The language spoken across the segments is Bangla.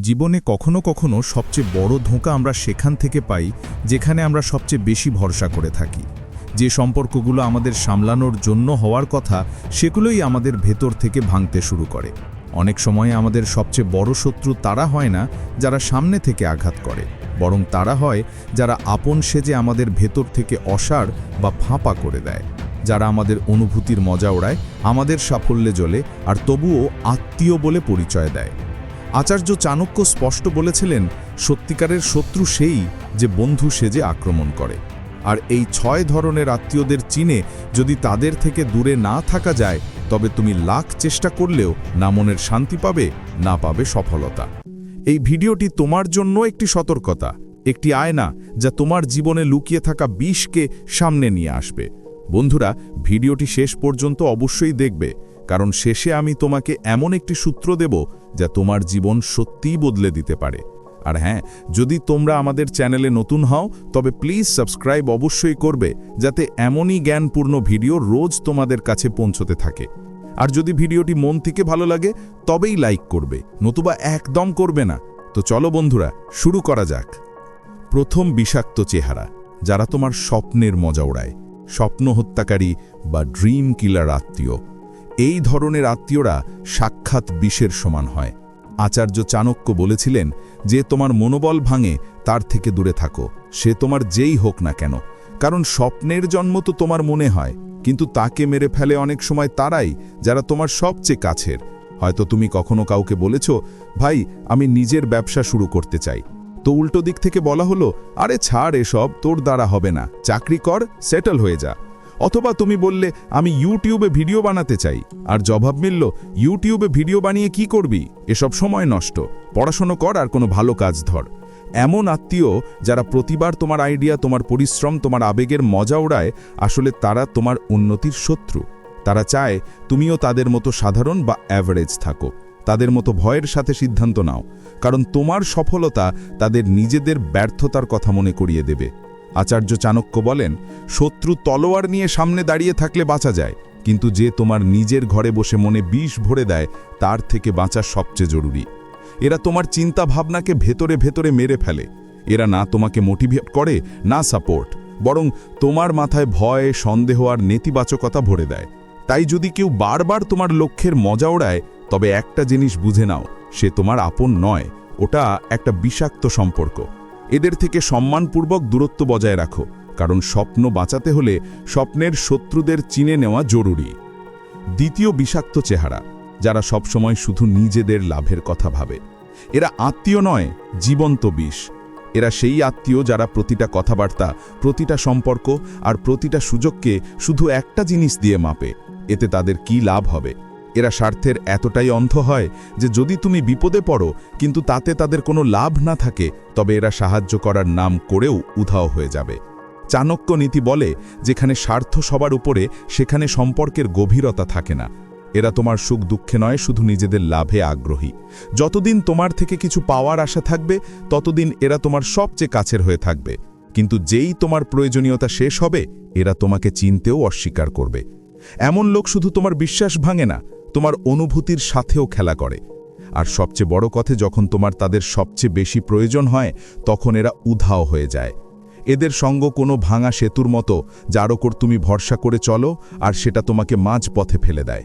জীবনে কখনো কখনো সবচেয়ে বড় ধোঁকা আমরা সেখান থেকে পাই যেখানে আমরা সবচেয়ে বেশি ভরসা করে থাকি। যে সম্পর্কগুলো আমাদের সামলানোর জন্য হওয়ার কথা, সেগুলোই আমাদের ভেতর থেকে ভাঙতে শুরু করে। অনেক সময় আমাদের সবচেয়ে বড় শত্রু তারা হয় না, যারা সামনে থেকে আঘাত করে। বরং তারা হয় যারা আপন সেজে আমাদের ভেতর থেকে অসার বা ফাঁপা করে দেয়। যারা আমাদের অনুভূতির মজা ওড়ায় আমাদের সাফল্যে জ্বলে, আর তবুও আত্মীয় বলে পরিচয় দেয়। আচার্য চাণক্য স্পষ্ট বলেছিলেন, সত্যিকারের শত্রু সেই যে বন্ধু সেজে আক্রমণ করে। আর এই ছয় ধরনের আত্মীয়দের চিনে যদি তাদের থেকে দূরে না থাকা যায়, তবে তুমি লাখ চেষ্টা করলেও না মনের শান্তি পাবে, না পাবে সফলতা। এই ভিডিওটি তোমার জন্য একটি সতর্কতা, একটি আয়না যা তোমার জীবনে লুকিয়ে থাকা বিষকে সামনে নিয়ে আসবে। বন্ধুরা, ভিডিওটি শেষ পর্যন্ত অবশ্যই দেখবে। কারণ শেষে আমি তোমাকে এমন একটি সূত্র দেব যা তোমার জীবন সত্যিই বদলে দিতে পারে। আর হ্যাঁ যদি তোমরা আমাদের চ্যানেলে নতুন হও, তবে প্লিজ সাবস্ক্রাইব অবশ্যই করবে, যাতে এমনই জ্ঞানপূর্ণ ভিডিও রোজ তোমাদের কাছে পৌঁছতে থাকে। আর যদি ভিডিওটি মন থেকে ভালো লাগে, তবেই লাইক করবে, নতুবা একদম করবে না। তো চলো বন্ধুরা, শুরু করা যাক। প্রথম বিষাক্ত চেহারা, যারা তোমার স্বপ্নের মজা ওড়ায় স্বপ্ন হত্যাকারী বা ড্রিম কিলার আত্মীয়। এই ধরনের আত্মীয়রা সাক্ষাৎ বিষের সমান হয়। আচার্য চাণক্য বলেছিলেন যে, তোমার মনোবল ভাঙে, তার থেকে দূরে থাকো। সে তোমার যেই হোক না কেন। কারণ স্বপ্নের জন্ম তো তোমার মনে হয়, কিন্তু তাকে মেরে ফেলে অনেক সময় তারাই, যারা তোমার সবচেয়ে কাছের। হয়তো তুমি কখনো কাউকে বলেছ, ভাই, আমি নিজের ব্যবসা শুরু করতে চাই। তো উল্টো দিক থেকে বলা হলো, আরে ছাড় এসব, তোর দ্বারা হবে না। চাকরি কর, সেটেল হয়ে যা। অথবা তুমি বললে, আমি ইউটিউবে ভিডিও বানাতে চাই। আর জবাব মিলল, ইউটিউবে ভিডিও বানিয়ে কি করবি? এসব সময় নষ্ট। পড়াশোনা কর আর কোনো ভালো কাজ ধর। এমন আত্মীয় যারা প্রতিবার তোমার আইডিয়া, তোমার পরিশ্রম, তোমার আবেগের মজা ওড়ায় আসলে তারা তোমার উন্নতির শত্রু। তারা চায়, তুমিও তাদের মতো সাধারণ বা অ্যাভারেজ থাকো। তাদের মতো ভয়ের সাথে সিদ্ধান্ত নাও। কারণ তোমার সফলতা তাদের নিজেদের ব্যর্থতার কথা মনে করিয়ে দেবে। আচার্য চাণক্য বলেন, শত্রু তলোয়ার নিয়ে সামনে দাঁড়িয়ে থাকলে বাঁচা যায়, কিন্তু যে তোমার নিজের ঘরে বসে মনে বিষ ভরে দেয়, তার থেকে বাঁচা সবচেয়ে জরুরি। এরা তোমার চিন্তা ভাবনাকে ভেতরে ভেতরে মেরে ফেলে। এরা না তোমাকে মোটিভেট করে, না সাপোর্ট, বরং তোমার মাথায় ভয়, সন্দেহ আর নেতিবাচকতা ভরে দেয়। তাই যদি কেউ বারবার তোমার লক্ষ্যের মজা ওড়ায়, তবে একটা জিনিস বুঝে নাও, সে তোমার আপন নয়, ওটা একটা বিষাক্ত সম্পর্ক। এদের থেকে সম্মানপূর্বক দূরত্ব বজায় রাখো, কারণ স্বপ্ন বাঁচাতে হলে স্বপ্নের শত্রুদের চিনে নেওয়া জরুরি। দ্বিতীয় বিষাক্ত চেহারা, যারা সবসময় শুধু নিজেদের লাভের কথা ভাবে। এরা আত্মীয় নয়, জীবন্ত বিষ। এরা সেই আত্মীয় যারা প্রতিটা কথাবার্তা, প্রতিটা সম্পর্ক আর প্রতিটা সুযোগকে শুধু একটা জিনিস দিয়ে মাপে, এতে তাদের কি লাভ হবে? এরা স্বার্থের এতটাই অন্ধ হয় যে যদি তুমি বিপদে পড়ো, কিন্তু তাতে তাদের কোনো লাভ না থাকে, তবে এরা সাহায্য করার নাম করেও উধাও হয়ে যাবে। চাণক্য নীতি বলে, যেখানে স্বার্থ সবার উপরে, সেখানে সম্পর্কের গভীরতা থাকে না। এরা তোমার সুখ দুঃখে নয়, শুধু নিজেদের লাভে আগ্রহী। যতদিন তোমার থেকে কিছু পাওয়ার আশা থাকবে, ততদিন এরা তোমার সবচেয়ে কাছের হয়ে থাকবে। কিন্তু যেই তোমার প্রয়োজনীয়তা শেষ হবে, এরা তোমাকে চিনতেও অস্বীকার করবে। এমন লোক শুধু তোমার বিশ্বাস ভাঙে না, তোমার অনুভূতির সাথেও খেলা করে। আর সবচেয়ে বড় কথা, যখন তোমার তাদের সবচেয়ে বেশি প্রয়োজন হয়, তখন এরা উধাও হয়ে যায়। এদের সঙ্গ কোনো ভাঙা সেতুর মতো, যার ওপর তুমি ভরসা করে চলো, আর সেটা তোমাকে মাঝ পথে ফেলে দেয়।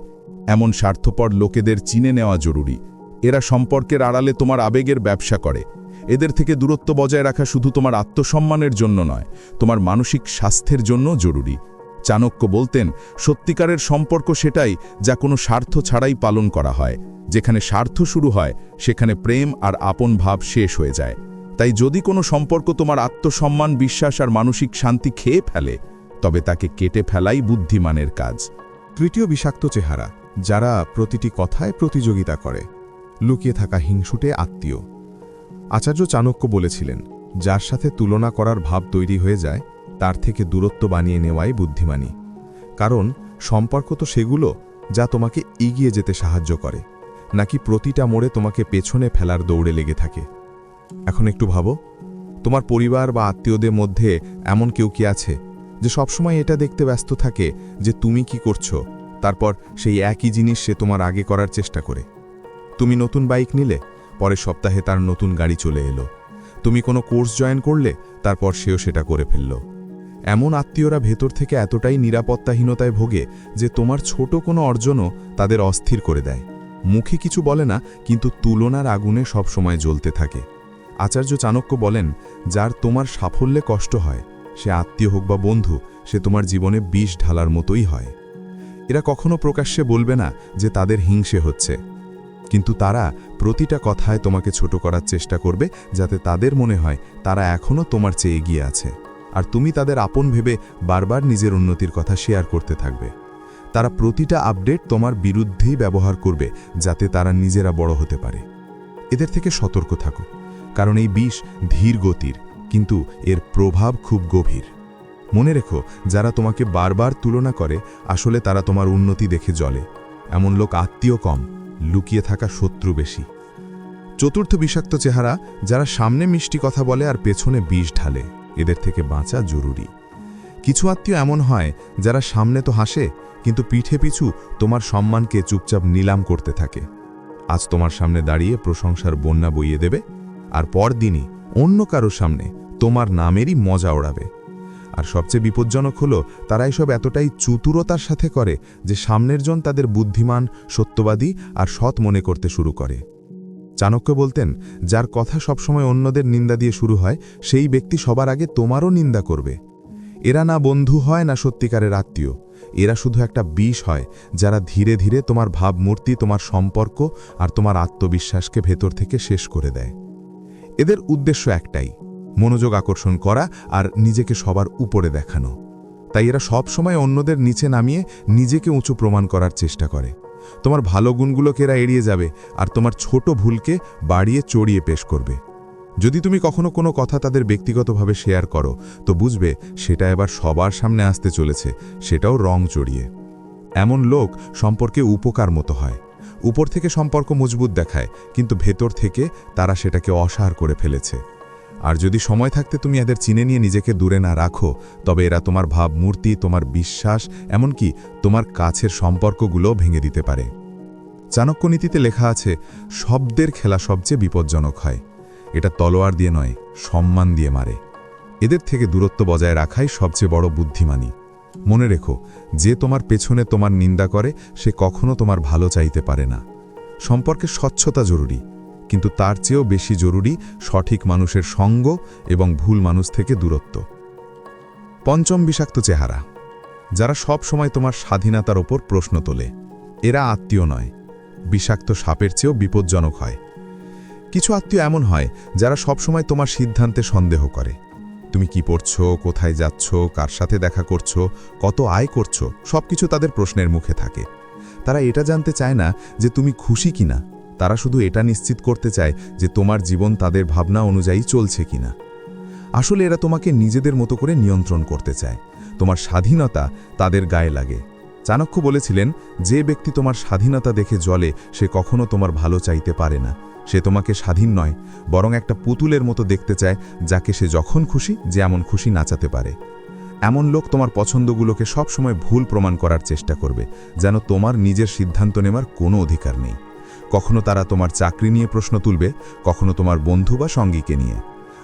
এমন স্বার্থপর লোকেদের চিনে নেওয়া জরুরি। এরা সম্পর্কের আড়ালে তোমার আবেগের ব্যবসা করে। এদের থেকে দূরত্ব বজায় রাখা শুধু তোমার আত্মসম্মানের জন্য নয়, তোমার মানসিক স্বাস্থ্যের জন্য জরুরি। চাণক্য বলতেন, সত্যিকারের সম্পর্ক সেটাই যা কোনো স্বার্থ ছাড়াই পালন করা হয়। যেখানে স্বার্থ শুরু হয়, সেখানে প্রেম আর আপন ভাব শেষ হয়ে যায়। তাই যদি কোনো সম্পর্ক তোমার আত্মসম্মান, বিশ্বাস আর মানসিক শান্তি খেয়ে ফেলে, তবে তাকে কেটে ফেলাই বুদ্ধিমানের কাজ। তৃতীয় বিষাক্ত চেহারা, যারা প্রতিটি কথায় প্রতিযোগিতা করে। লুকিয়ে থাকা হিংসুটে আত্মীয়। আচার্য চাণক্য বলেছিলেন, যার সাথে তুলনা করার ভাব তৈরি হয়ে যায় তার থেকে দূরত্ব বানিয়ে নেওয়াই বুদ্ধিমানী। কারণ সম্পর্ক তো সেগুলো যা তোমাকে এগিয়ে যেতে সাহায্য করে। নাকি প্রতিটা মোড়ে তোমাকে পেছনে ফেলার দৌড়ে লেগে থাকে। এখন একটু ভাবো, তোমার পরিবার বা আত্মীয়দের মধ্যে এমন কেউ কি আছে যে সবসময় এটা দেখতে ব্যস্ত থাকে যে তুমি কি করছ, তারপর সেই একই জিনিস সে তোমার আগে করার চেষ্টা করে। তুমি নতুন বাইক নিলে, পরের সপ্তাহে তার নতুন গাড়ি চলে এলো। তুমি কোনো কোর্স জয়েন করলে, তারপর সেও সেটা করে ফেলল। এমন আত্মীয়রা ভেতর থেকে এতটাই নিরাপত্তাহীনতায় ভোগে যে তোমার ছোট কোনো অর্জনও তাদের অস্থির করে দেয়। মুখে কিছু বলে না, কিন্তু তুলনার আগুনে সব সময় জ্বলতে থাকে। আচার্য চাণক্য বলেন, যার তোমার সাফল্যে কষ্ট হয়, সে আত্মীয় হোক বা বন্ধু, সে তোমার জীবনে বিষ ঢালার মতোই হয়। এরা কখনো প্রকাশ্যে বলবে না যে তাদের হিংসে হচ্ছে। কিন্তু তারা প্রতিটা কথায় তোমাকে ছোট করার চেষ্টা করবে যাতে তাদের মনে হয় তারা এখনও তোমার চেয়ে এগিয়ে আছে। আর তুমি তাদের আপন ভেবে বারবার নিজের উন্নতির কথা শেয়ার করতে থাকবে। তারা প্রতিটা আপডেট তোমার বিরুদ্ধেই ব্যবহার করবে যাতে তারা নিজেরা বড় হতে পারে। এদের থেকে সতর্ক থাকো, কারণ এই বিষ ধীর গতির, কিন্তু এর প্রভাব খুব গভীর। মনে রেখো, যারা তোমাকে বারবার তুলনা করে, আসলে তারা তোমার উন্নতি দেখে জলে এমন লোক আত্মীয় কম, লুকিয়ে থাকা শত্রু বেশি। চতুর্থ বিষাক্ত চেহারা, যারা সামনে মিষ্টি কথা বলে আর পেছনে বিষ ঢালে। এদের থেকে বাঁচা জরুরি। কিছু আত্মীয় এমন হয়, যারা সামনে তো হাসে, কিন্তু পিঠে পিছু তোমার সম্মানকে চুপচাপ নিলাম করতে থাকে। আজ তোমার সামনে দাঁড়িয়ে প্রশংসার বন্যা বইয়ে দেবে, আর পরদিনই অন্য কারোর সামনে তোমার নামেরই মজা ওড়াবে। আর সবচেয়ে বিপজ্জনক হলো, তারা এসব এতটাই চতুরতার সাথে করে, যে সামনের জন তাদের বুদ্ধিমান, সত্যবাদী আর সৎ মনে করতে শুরু করে। চাণক্য বলতেন, যার কথা সবসময় অন্যদের নিন্দা দিয়ে শুরু হয়, সেই ব্যক্তি সবার আগে তোমারও নিন্দা করবে। এরা না বন্ধু হয়, না সত্যিকারের আত্মীয়। এরা শুধু একটা বিষ হয়, যারা ধীরে ধীরে তোমার ভাবমূর্তি, তোমার সম্পর্ক আর তোমার আত্মবিশ্বাসকে ভেতর থেকে শেষ করে দেয়। এদের উদ্দেশ্য একটাই, মনোযোগ আকর্ষণ করা আর নিজেকে সবার উপরে দেখানো। তাই এরা সব সময় অন্যদের নিচে নামিয়ে নিজেকে উঁচু প্রমাণ করার চেষ্টা করে। তোমার ভালো গুণগুলোকে এরা এড়িয়ে যাবে আর তোমার ছোট ভুলকে বাড়িয়ে চড়িয়ে পেশ করবে। যদি তুমি কখনো কোনো কথা তাদের ব্যক্তিগতভাবে শেয়ার করো, তো বুঝবে সেটা এবার সবার সামনে আসতে চলেছে, সেটাও রং চড়িয়ে। এমন লোক সম্পর্কে উপকার মতো হয়। উপর থেকে সম্পর্ক মজবুত দেখায়, কিন্তু ভেতর থেকে তারা সেটাকে অসার করে ফেলেছে। আর যদি সময় থাকতে তুমি এদের চিনে নিয়ে নিজেকে দূরে না রাখো, তবে এরা তোমার ভাবমূর্তি তোমার বিশ্বাস, এমনকি তোমার কাছের সম্পর্কগুলো ভেঙে দিতে পারে। চাণক্য নীতিতে লেখা আছে, শব্দের খেলা সবচেয়ে বিপজ্জনক হয়। এটা তলোয়ার দিয়ে নয়, সম্মান দিয়ে মারে। এদের থেকে দূরত্ব বজায় রাখাই সবচেয়ে বড় বুদ্ধিমানী। মনে রেখো, যে তোমার পেছনে তোমার নিন্দা করে, সে কখনো তোমার ভালো চাইতে পারে না। সম্পর্কে স্বচ্ছতা জরুরি। কিন্তু তার চেয়েও বেশি জরুরি সঠিক মানুষের সঙ্গ এবং ভুল মানুষ থেকে দূরত্ব। পঞ্চম বিষাক্ত চেহারা। যারা সব সময় তোমার স্বাধীনতার ওপর প্রশ্ন তোলে। এরা আত্মীয় নয়। বিষাক্ত সাপের চেয়েও বিপজ্জনক হয়। কিছু আত্মীয় এমন হয়, যারা সবসময় তোমার সিদ্ধান্তে সন্দেহ করে। তুমি কি পড়ছো, কোথায় যাচ্ছ, কার সাথে দেখা করছ, কত আয় করছ, সবকিছু তাদের প্রশ্নের মুখে থাকে। তারা এটা জানতে চায় না যে তুমি খুশি কিনা। তারা শুধু এটা নিশ্চিত করতে চায় যে তোমার জীবন তাদের ভাবনা অনুযায়ী চলছে কিনা। আসলে এরা তোমাকে নিজেদের মতো করে নিয়ন্ত্রণ করতে চায়। তোমার স্বাধীনতা তাদের গায়ে লাগে। চাণক্য বলেছিলেন, যে ব্যক্তি তোমার স্বাধীনতা দেখে জলে সে কখনো তোমার ভালো চাইতে পারে না। সে তোমাকে স্বাধীন নয়, বরং একটা পুতুলের মতো দেখতে চায়, যাকে সে যখন খুশি, যেমন খুশি নাচাতে পারে। এমন লোক তোমার পছন্দগুলোকে সবসময় ভুল প্রমাণ করার চেষ্টা করবে, যেন তোমার নিজের সিদ্ধান্ত নেওয়ার কোনো অধিকার নেই। কখনো তারা তোমার চাকরি নিয়ে প্রশ্ন তুলবে, কখনো তোমার বন্ধু বা সঙ্গীকে নিয়ে।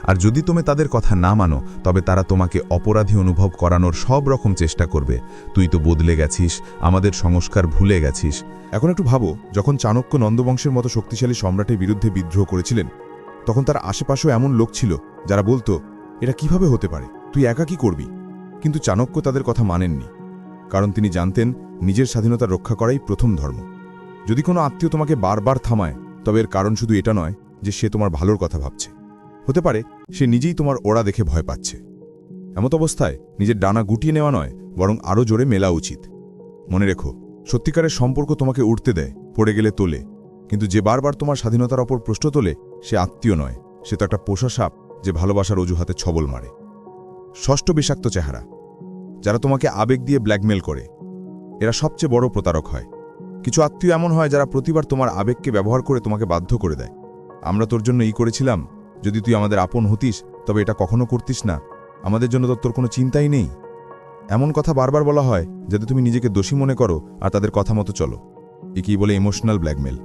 আর যদি তুমি তাদের কথা না মানো, তবে তারা তোমাকে অপরাধী অনুভব করানোর সব রকম চেষ্টা করবে। তুই তো বদলে গেছিস, আমাদের সংস্কার ভুলে গেছিস। এখন একটু ভাবো, যখন চাণক্য নন্দবংশের মতো শক্তিশালী সম্রাটের বিরুদ্ধে বিদ্রোহ করেছিলেন, তখন তার আশেপাশেও এমন লোক ছিল, যারা বলতো, এটা কীভাবে হতে পারে? তুই একা কি করবি? কিন্তু চাণক্য তাদের কথা মানেননি, কারণ তিনি জানতেন, নিজের স্বাধীনতা রক্ষা করাই প্রথম ধর্ম। যদি কোনো আত্মীয় তোমাকে বারবার থামায়, তবে এর কারণ শুধু এটা নয় যে সে তোমার ভালোর কথা ভাবছে। হতে পারে সে নিজেই তোমার ওড়া দেখে ভয় পাচ্ছে। এমত অবস্থায় নিজের ডানা গুটিয়ে নেওয়া নয়, বরং আরও জোরে মেলা উচিত। মনে রেখো, সত্যিকারের সম্পর্ক তোমাকে উঠতে দেয়, পড়ে গেলে তোলে। কিন্তু যে বারবার তোমার স্বাধীনতার ওপর প্রশ্ন তোলে, সে আত্মীয় নয়। সে তো একটা পোষা সাপ যে ভালোবাসার অজুহাতে ছবল মারে। ষষ্ঠ বিষাক্ত চেহারা। যারা তোমাকে আবেগ দিয়ে ব্ল্যাকমেল করে, এরা সবচেয়ে বড় প্রতারক হয়। কিছু আত্মীয় এমন হয় যারা প্রতিবার তোমার আবেগকে ব্যবহার করে তোমাকে বাধ্য করে দেয়। আমরা তোর জন্য ই করেছিলাম। যদি তুই আমাদের আপন হতিস, তবে এটা কখনো করতিস না। আমাদের জন্য তো তোর কোনো চিন্তাই নেই। এমন কথা বারবার বলা হয়, যাতে তুমি নিজেকে দোষী মনে করো আর তাদের কথা মতো চলো। একেই বলে ইমোশনাল ব্ল্যাকমেল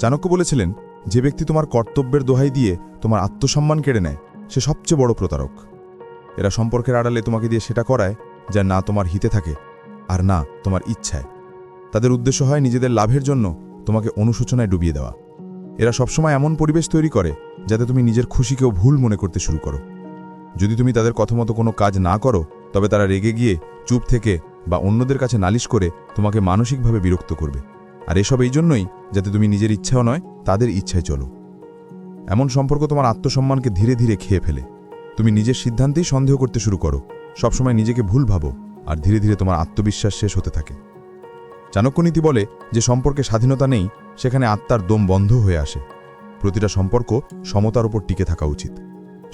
চাণক্য বলেছিলেন, যে ব্যক্তি তোমার কর্তব্যের দোহাই দিয়ে তোমার আত্মসম্মান কেড়ে নেয়, সে সবচেয়ে বড় প্রতারক। এরা সম্পর্কের আড়ালে তোমাকে দিয়ে সেটা করায় যা না তোমার হিতে থাকে, আর না তোমার ইচ্ছায়। তাদের উদ্দেশ্য হয় নিজেদের লাভের জন্য তোমাকে অনুশোচনায় ডুবিয়ে দেওয়া। এরা সবসময় এমন পরিবেশ তৈরি করে যাতে তুমি নিজের খুশিকেও ভুল মনে করতে শুরু করো। যদি তুমি তাদের কথামতো কোনো কাজ না করো, তবে তারা রেগে গিয়ে, চুপ থেকে বা অন্যদের কাছে নালিশ করে তোমাকে মানসিকভাবে বিরক্ত করবে। আর এসব এই জন্যই যাতে তুমি নিজের ইচ্ছাও নয়, তাদের ইচ্ছায় চলো। এমন সম্পর্ক তোমার আত্মসম্মানকে ধীরে ধীরে খেয়ে ফেলে। তুমি নিজের সিদ্ধান্তেই সন্দেহ করতে শুরু করো। সবসময় নিজেকে ভুল ভাবো আর ধীরে ধীরে তোমার আত্মবিশ্বাস শেষ হতে থাকে। চাণক্যনীতি বলে যে সম্পর্কে স্বাধীনতা নেই, সেখানে আত্মার দম বন্ধ হয়ে আসে। প্রতিটা সম্পর্ক সমতার উপর টিকে থাকা উচিত।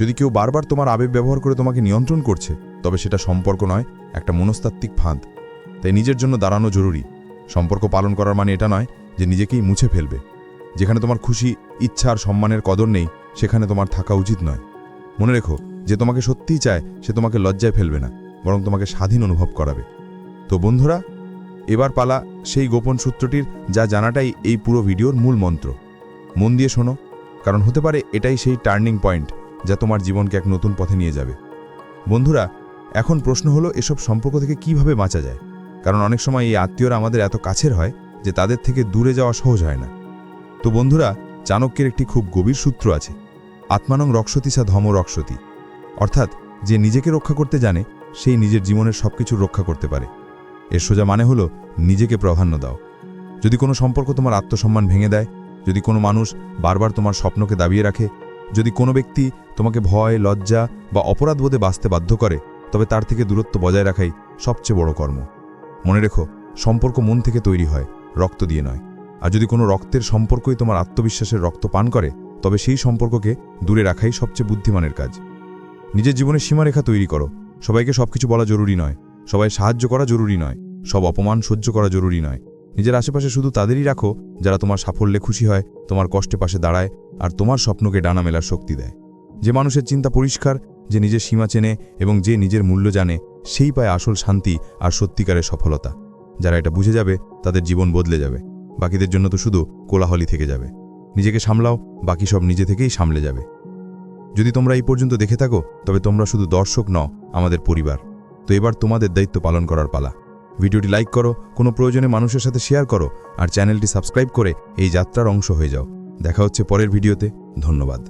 যদি কেউ বারবার তোমার আবেগ ব্যবহার করে তোমাকে নিয়ন্ত্রণ করছে, তবে সেটা সম্পর্ক নয়, একটা মনস্তাত্ত্বিক ফাঁদ। তাই নিজের জন্য দাঁড়ানো জরুরি। সম্পর্ক পালন করার মানে এটা নয় যে নিজেকেই মুছে ফেলবে। যেখানে তোমার খুশি, ইচ্ছা আর সম্মানের কদর নেই, সেখানে তোমার থাকা উচিত নয়। মনে রেখো, যে তোমাকে সত্যিই চায়, সে তোমাকে লজ্জায় ফেলবে না, বরং তোমাকে স্বাধীন অনুভব করাবে। তো বন্ধুরা এবার পালা সেই গোপন সূত্রটির যা জানাটাই এই পুরো ভিডিওর মূল মন্ত্র। মন দিয়ে শোনো, কারণ হতে পারে এটাই সেই টার্নিং পয়েন্ট যা তোমার জীবনকে এক নতুন পথে নিয়ে যাবে। বন্ধুরা, এখন প্রশ্ন হলো এসব সম্পর্ক থেকে কীভাবে বাঁচা যায়? কারণ অনেক সময় এই আত্মীয়রা আমাদের এত কাছের হয় যে তাদের থেকে দূরে যাওয়া সহজ হয় না। তো বন্ধুরা, চাণক্যের একটি খুব গভীর সূত্র আছে। আত্মানং রক্ষতি সা ধম রক্ষতি। অর্থাৎ যে নিজেকে রক্ষা করতে জানে, সেই নিজের জীবনের সবকিছু রক্ষা করতে পারে। এর সোজা মানে হলো নিজেকে প্রাধান্য দাও। যদি কোনো সম্পর্ক তোমার আত্মসম্মান ভেঙে দেয়, যদি কোনো মানুষ বারবার তোমার স্বপ্নকে দাবিয়ে রাখে, যদি কোনো ব্যক্তি তোমাকে ভয়, লজ্জা বা অপরাধবোধে বাঁচতে বাধ্য করে, তবে তার থেকে দূরত্ব বজায় রাখাই সবচেয়ে বড় কর্ম। মনে রেখো, সম্পর্ক মন থেকে তৈরি হয়, রক্ত দিয়ে নয়। আর যদি কোনো রক্তের সম্পর্কই তোমার আত্মবিশ্বাসের রক্ত পান করে, তবে সেই সম্পর্ককে দূরে রাখাই সবচেয়ে বুদ্ধিমানের কাজ। নিজের জীবনে সীমারেখা তৈরি করো। সবাইকে সবকিছু বলা জরুরি নয়। সবাই সাহায্য করা জরুরি নয়, সব অপমান সহ্য করা জরুরি নয়। নিজের আশেপাশে শুধু তাদেরই রাখো, যারা তোমার সাফল্যে খুশি হয়, তোমার কষ্টে পাশে দাঁড়ায়, আর তোমার স্বপ্নকে ডানা মেলার শক্তি দেয়। যে মানুষের চিন্তা পরিষ্কার, যে নিজের সীমা চেনে এবং যে নিজের মূল্য জানে, সেই পায় আসল শান্তি আর সত্যিকারের সফলতা। যারা এটা বুঝে যাবে, তাদের জীবন বদলে যাবে। বাকিদের জন্য তো শুধু কোলাহলি থেকে যাবে। নিজেকে সামলাও, বাকি সব নিজে থেকেই সামলে যাবে। যদি তোমরা এই পর্যন্ত দেখে থাকো, তবে তোমরা শুধু দর্শক নও, আমাদের পরিবার। তো এবার তোমাদের দায়িত্ব পালন করার পালা। ভিডিওটি লাইক করো, কোনো প্রয়োজনে মানুষের সাথে শেয়ার করো, আর চ্যানেলটি সাবস্ক্রাইব করে এই যাত্রার অংশ হয়ে যাও। দেখা হচ্ছে পরের ভিডিওতে। ধন্যবাদ।